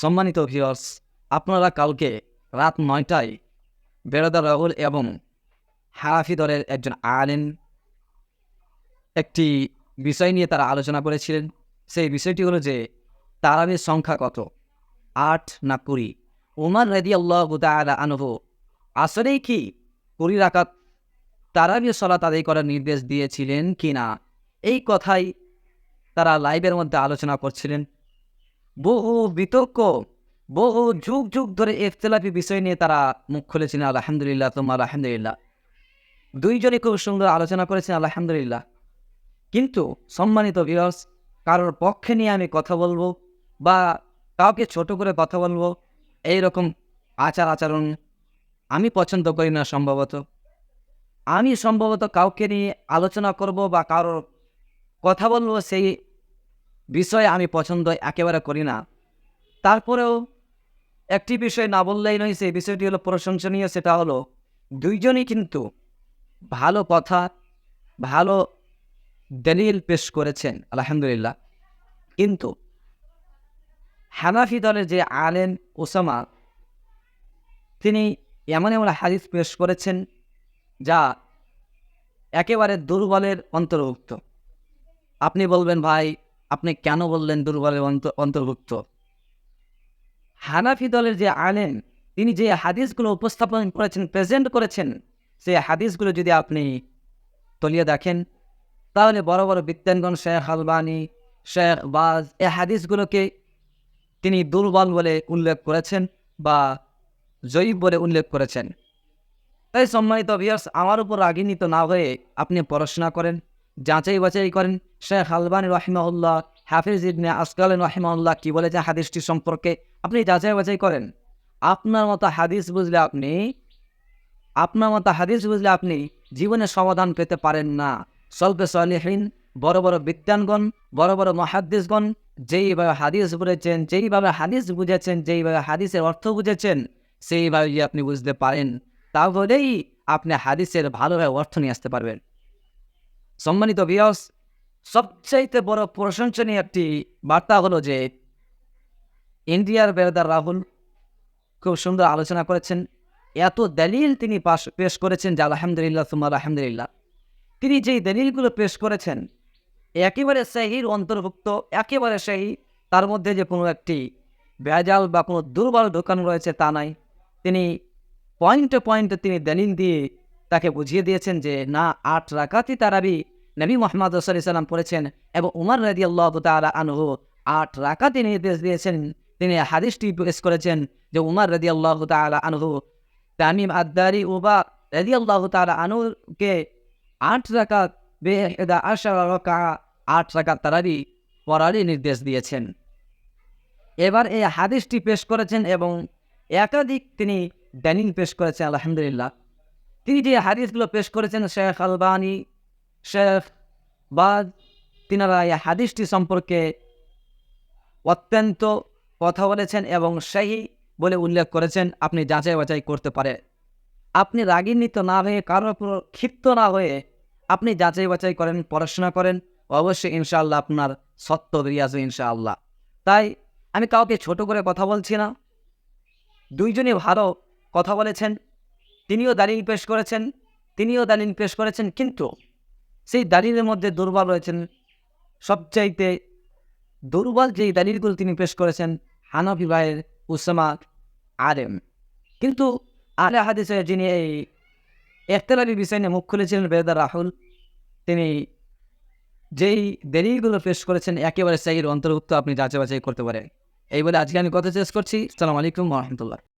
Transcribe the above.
সম্মানিত ভিউয়ার্স আপনারা কালকে রাত নয়টায় বেরোদা রাহুল এবং হারাফি দলের একজন আলেন একটি বিষয় নিয়ে তারা আলোচনা করেছিলেন। সেই বিষয়টি হলো যে, তারাবির সংখ্যা কত? আট না কুড়ি? উমার রেদি আল্লাহ তালা আনহ আসলেই কি কুড়ি রাকাত তারাবির সলাত আদায় করার নির্দেশ দিয়েছিলেন কি না এই কথাই তারা লাইভের মধ্যে আলোচনা করছিলেন। বহু বিতর্ক, বহু যুগ যুগ ধরে ইফতলাফি বিষয় নিয়ে তারা মুখ খুলেছিলেন আলহামদুলিল্লাহ তোমার আলহামদুলিল্লাহ। দুইজনে খুব সুন্দর আলোচনা করেছেন, আলহামদুলিল্লাহ। কিন্তু সম্মানিত ভিউয়ার্স কারোর পক্ষে নিয়ে আমি কথা বলব বা কাউকে ছোট করে কথা বলব এই রকম আচার আচরণ আমি পছন্দ করি না সম্ভবত। আমি সম্ভবত কাউকে নিয়ে আলোচনা করব বা কারোর কথা বলব, সেই বিষয় আমি পছন্দ একেবারে করি না। তারপরেও একটি বিষয় না বললেই নয়, সেই বিষয়টি হলো প্রশংসনীয়, সেটা হলো দুইজনই কিন্তু ভালো কথা, ভালো দলিল পেশ করেছেন, আলহামদুলিল্লাহ। কিন্তু হানাফি দলের যে আলেন ওসামা, তিনি এমন এমন হাদিস পেশ করেছেন যা একেবারে দুর্বলের অন্তর্ভুক্ত। আপনি বলবেন, ভাই আপনি কেন বললেন দুর্বলের অন্তর্ভুক্ত? হানাফি দলের যে আলেন তিনি যে হাদিসগুলো উপস্থাপন করেছেন প্রেজেন্ট করেছেন সেই হাদিসগুলো যদি আপনি তলিয়ে দেখেন, তাহলে বড় বড় বিজ্ঞানগণ শেখ আলবানি, শেখ বাজ এই হাদিসগুলোকে তিনি দুর্বল বলে উল্লেখ করেছেন বা জয়ীব বলে উল্লেখ করেছেন। তাই সম্মানিত ভিয়ার্স আমার উপর রাগিনীত না হয়ে আপনি পড়াশোনা করেন যাচাই বাছাই করেন শেখ আলবানী রহিমাউল্লাহ হাফিজ ইবনে আসকাল রহিমাউল্লাহ কী বলেছে হাদিসটি সম্পর্কে? আপনি যাচাই বাছাই করেন। আপনার মতো হাদিস বুঝলে আপনি, আপনার মতো হাদিস বুঝলে আপনি জীবনে সমাধান পেতে পারেন না। স্বল্পে সলিহীন, বড় বড় বিদ্যানগণ বড় বড় মহাদ্দিসগণ যেইভাবে হাদিস বুঝেছেন, যেইভাবে হাদিস বুঝেছেন, যেইভাবে হাদিসের অর্থ বুঝেছেন সেইভাবে আপনি বুঝতে পারেন। তাহলেই আপনি হাদিসের ভালোভাবে অর্থ নিয়ে আসতে পারবেন। সম্মানিত বিয়স সবচাইতে বড় প্রশংসনীয় একটি বার্তা হলো যে ইন্ডিয়ার বেরদার রাহুল খুব সুন্দর আলোচনা করেছেন। এত দলিল তিনি পাশ, পেশ করেছেন যে আলহামদুলিল্লাহ সুমার আলহামদুলিল্লাহ। তিনি যেই দলিলগুলো পেশ করেছেন, একেবারে সেহির অন্তর্ভুক্ত, একেবারে সেহি, তার মধ্যে যে কোনো একটি ভেজাল বা কোনো দুর্বল ঢোকানো রয়েছে তা নাই। তিনি পয়েন্টে পয়েন্টে তিনি দলিল দিয়ে তাকে বুঝিয়ে দিয়েছেন যে না, আট রাকাতি তারাবি নবী মোহাম্মদ সাল্লাম পড়েছেন এবং উমর রাজি আল্লাহ তালা আনহু আট রাকাতি নির্দেশ দিয়েছেন। তিনি হাদিসটি পেশ করেছেন যে উমর রাজি আল্লাহ তালা আনহু তামিম আদারি উবা রাজি আল্লাহ তালা আনুকে আট রাকাত বেদা আশা আট রাকাত তারাবি পড়ারই নির্দেশ দিয়েছেন। এবার এই হাদিসটি পেশ করেছেন এবং একাধিক তিনি দলিল পেশ করেছেন, আলহামদুলিল্লাহ। তিনি যে হাদিসগুলো পেশ করেছেন শেখ আলবানি, শেখ বা তিনারা এই হাদিসটি সম্পর্কে অত্যন্ত কথা বলেছেন এবং সেই বলে উল্লেখ করেছেন, আপনি যাচাই বাছাই করতে পারে। আপনি রাগিন্বিত না হয়ে কারোর উপর ক্ষিপ্ত না হয়ে আপনি যাচাই বাছাই করেন, পড়াশোনা করেন, অবশ্যই ইনশাআল্লাহ আপনার সত্য বেরিয়ে আসবে ইনশাআল্লাহ। তাই আমি কাউকে ছোট করে কথা বলছি না। দুইজনই ভালো কথা বলেছেন। তিনিও দালিল পেশ করেছেন, তিনিও দালিল পেশ করেছেন, কিন্তু সেই দালিলের মধ্যে দুর্বল রয়েছেন সবচাইতে দুর্বল যেই দালিলগুলো তিনি পেশ করেছেন, হানফি ভাইয়ের উসামা আরেম কিন্তু আলে হাদিসে যিনি এই একতলাবি বিষয় নিয়ে মুখ খুলেছিলেন বেদা রাহুল, তিনি যেই দলিলগুলো পেশ করেছেন একেবারে সেই অন্তর্ভুক্ত আপনি যাচাই বাছাই করতে পারেন। এই বলে আজকে আমি কথা শেষ করছি। সালাম আলাইকুম রহমতুল্লাহ।